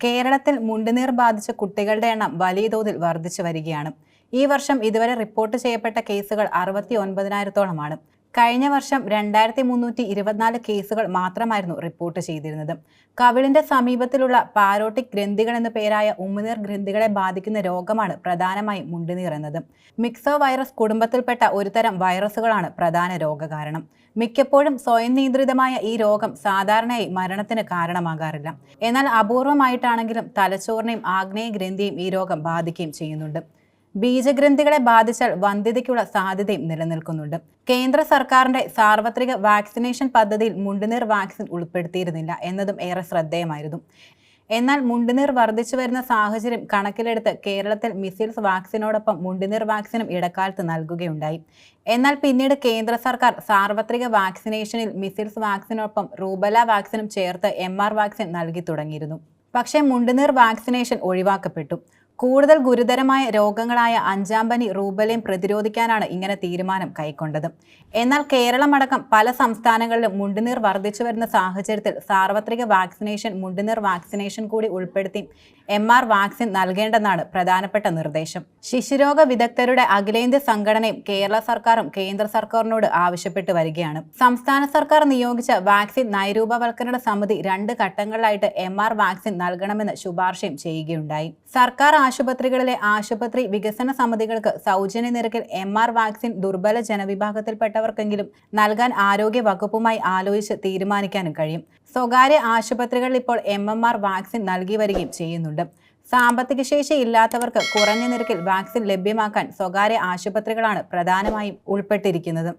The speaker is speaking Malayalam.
കേരളത്തിൽ മുണ്ടുനീർ ബാധിച്ച കുട്ടികളുടെ എണ്ണം വലിയ തോതിൽ വർദ്ധിച്ചു വരികയാണ്. ഈ വർഷം ഇതുവരെ റിപ്പോർട്ട് ചെയ്യപ്പെട്ട കേസുകൾ അറുപത്തി ഒൻപതിനായിരത്തോളമാണ് കഴിഞ്ഞ വർഷം രണ്ടായിരത്തി മുന്നൂറ്റി ഇരുപത്തിനാല് കേസുകൾ മാത്രമായിരുന്നു റിപ്പോർട്ട് ചെയ്തിരുന്നത്. കവിളിന്റെ സമീപത്തിലുള്ള പാരോട്ടിക് ഗ്രന്ഥികൾ എന്ന പേരായ ഉമ്മുനീർ ഗ്രന്ഥികളെ ബാധിക്കുന്ന രോഗമാണ് പ്രധാനമായും മുണ്ടുനീർ എന്നത് മിക്സോ വൈറസ് കുടുംബത്തിൽപ്പെട്ട ഒരുതരം വൈറസുകളാണ് പ്രധാന രോഗകാരണം. മിക്കപ്പോഴും സ്വയം നിയന്ത്രിതമായ ഈ രോഗം സാധാരണയായി മരണത്തിന് കാരണമാകാറില്ല. എന്നാൽ അപൂർവമായിട്ടാണെങ്കിലും തലച്ചോറിനെയും ആഗ്നേയ ഗ്രന്ഥിയും ഈ രോഗം ബാധിക്കുകയും ചെയ്യുന്നുണ്ട്. ബീജഗ്രന്ഥികളെ ബാധിച്ചാൽ വന്ധ്യതയ്ക്കുള്ള സാധ്യതയും നിലനിൽക്കുന്നുണ്ട്. കേന്ദ്ര സർക്കാരിന്റെ സാർവത്രിക വാക്സിനേഷൻ പദ്ധതിയിൽ മുണ്ടുനീർ വാക്സിൻ ഉൾപ്പെടുത്തിയിരുന്നില്ല എന്നതും ഏറെ ശ്രദ്ധേയമായിരുന്നു. എന്നാൽ മുണ്ടുനീർ വർദ്ധിച്ചു വരുന്ന സാഹചര്യം കണക്കിലെടുത്ത് കേരളത്തിൽ മിസിൽസ് വാക്സിനോടൊപ്പം മുണ്ടുനീർ വാക്സിനും ഇടക്കാലത്ത് നൽകുകയുണ്ടായി. എന്നാൽ പിന്നീട് കേന്ദ്ര സർക്കാർ സാർവത്രിക വാക്സിനേഷനിൽ മിസിൽസ് വാക്സിനോടൊപ്പം റൂബല വാക്സിനും ചേർത്ത് എം വാക്സിൻ നൽകി തുടങ്ങിയിരുന്നു. പക്ഷേ മുണ്ടുനീർ വാക്സിനേഷൻ ഒഴിവാക്കപ്പെട്ടു. കൂടുതൽ ഗുരുതരമായ രോഗങ്ങളായ അഞ്ചാംപനി റൂബലയും പ്രതിരോധിക്കാനാണ് ഇങ്ങനെ തീരുമാനം കൈക്കൊണ്ടത്. എന്നാൽ കേരളമടക്കം പല സംസ്ഥാനങ്ങളിലും മുണ്ടുനീർ വർദ്ധിച്ചു വരുന്ന സാഹചര്യത്തിൽ സാർവത്രിക വാക്സിനേഷൻ മുണ്ടുനീർ വാക്സിനേഷൻ കൂടി ഉൾപ്പെടുത്തി എം ആർ വാക്സിൻ നൽകേണ്ടെന്നാണ് പ്രധാനപ്പെട്ട നിർദ്ദേശം. ശിശുരോഗ വിദഗ്ധരുടെ അഖിലേന്ത്യാ സംഘടനയും കേരള സർക്കാരും കേന്ദ്ര സർക്കാരിനോട് ആവശ്യപ്പെട്ടു വരികയാണ്. സംസ്ഥാന സർക്കാർ നിയോഗിച്ച വാക്സിൻ നൈരൂപവൽക്കരണ സമിതി രണ്ട് ഘട്ടങ്ങളിലായിട്ട് എം വാക്സിൻ നൽകണമെന്ന് ശുപാർശയും ചെയ്യുകയുണ്ടായി. സർക്കാർ ആശുപത്രികളിലെ ആശുപത്രി വികസന സമിതികൾക്ക് സൗജന്യ നിരക്കിൽ എം ആർ വാക്സിൻ ദുർബല ജനവിഭാഗത്തിൽപ്പെട്ടവർക്കെങ്കിലും നൽകാൻ ആരോഗ്യ വകുപ്പുമായി ആലോചിച്ച് തീരുമാനിക്കാനും കഴിയും. സ്വകാര്യ ആശുപത്രികളിൽ ഇപ്പോൾ എം എം ആർ വാക്സിൻ നൽകി വരികയും ചെയ്യുന്നുണ്ട്. സാമ്പത്തിക ശേഷി ഇല്ലാത്തവർക്ക് കുറഞ്ഞ നിരക്കിൽ വാക്സിൻ ലഭ്യമാക്കാൻ സ്വകാര്യ ആശുപത്രികളാണ് പ്രധാനമായും ഉൾപ്പെട്ടിരിക്കുന്നത്.